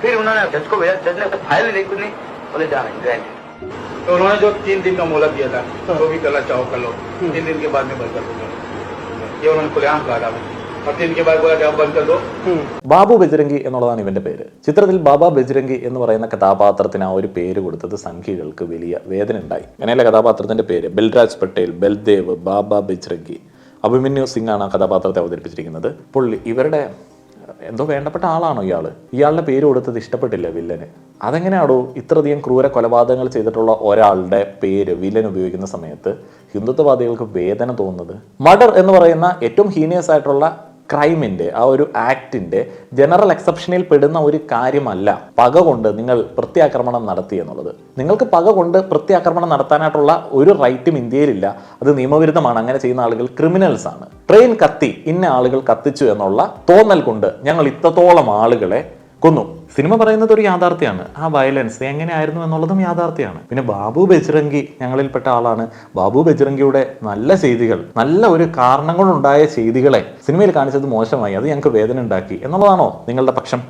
फिर उन्होंने जज को भेजा जज ने फाइल नहीं कुछ नहीं बोले जाना ग्रैंड तो उन्होंने जो तीन दिन का मोहलत दिया था जो भी करना चाहो कर लो तीन दिन के बाद में बंद कर दूंगा ये उन्होंने खुलेआम कहा था मुझे। और तीन के बाद बोला कि आप बंद कर दो ബാബു ബജ്രംഗി എന്നുള്ളതാണ് ഇവന്റെ പേര് ചിത്രത്തിൽ ബാബ ബജ്രംഗി എന്ന് പറയുന്ന കഥാപാത്രത്തിന് ആ ഒരു പേര് കൊടുത്തത് സംഘികൾക്ക് വലിയ വേദന ഉണ്ടായി അങ്ങനെയല്ല കഥാപാത്രത്തിന്റെ പേര് ബൽരാജ് പട്ടേൽ ബൽദേവ് ബാബ ബജ്രംഗി അഭിമന്യു സിംഗ് ആണ് ആ കഥാപാത്രത്തെ അവതരിപ്പിച്ചിരിക്കുന്നത് പുള്ളി ഇവരുടെ എന്തോ വേണ്ടപ്പെട്ട ആളാണോ ഇയാൾ ഇയാളുടെ പേര് കൊടുത്തത് ഇഷ്ടപ്പെട്ടില്ല വില്ലന്. അതെങ്ങനെയാണോ ഇത്രയധികം ക്രൂര കൊലപാതകങ്ങൾ ചെയ്തിട്ടുള്ള ഒരാളുടെ പേര് വില്ലൻ ഉപയോഗിക്കുന്ന സമയത്ത് ഹിന്ദുത്വവാദികൾക്ക് വേദന തോന്നുന്നത്? മർഡർ എന്ന് പറയുന്ന ഏറ്റവും ഹീനിയസ് ആയിട്ടുള്ള ക്രൈമിന്റെ ആ ഒരു ആക്ടിന്റെ ജനറൽ എക്സെപ്ഷനിൽ പെടുന്ന ഒരു കാര്യമല്ല പക കൊണ്ട് നിങ്ങൾ പ്രത്യാക്രമണം നടത്തി എന്നുള്ളത്. നിങ്ങൾക്ക് പക കൊണ്ട് പ്രത്യാക്രമണം നടത്താനായിട്ടുള്ള ഒരു റൈറ്റും ഇന്ത്യയിലില്ല. അത് നിയമവിരുദ്ധമാണ്. അങ്ങനെ ചെയ്യുന്ന ആളുകൾ ക്രിമിനൽസ് ആണ്. ട്രെയിൻ കത്തി ഇന്ന ആളുകൾ കത്തിച്ചു എന്നുള്ള തോന്നൽ കൊണ്ട് ഞങ്ങൾ ഇത്രത്തോളം ആളുകളെ കൊന്നു. സിനിമ പറയുന്നത് ഒരു യാഥാർത്ഥ്യമാണ്. ആ വയലൻസ് എങ്ങനെയായിരുന്നു എന്നുള്ളതും യാഥാർത്ഥ്യമാണ്. പിന്നെ ബാബു ബജ്രംഗി ഞങ്ങളിൽപ്പെട്ട ആളാണ്. ബാബു ബജ്രംഗിയുടെ നല്ല ചെയ്തികൾ നല്ല ഒരു കാരണങ്ങളുണ്ടായ ചെയ്തികളെ സിനിമയിൽ കാണിച്ചത് മോശമായി. അത് ഞങ്ങൾക്ക് വേദന ഉണ്ടാക്കി എന്നുള്ളതാണോ നിങ്ങളുടെ പക്ഷം?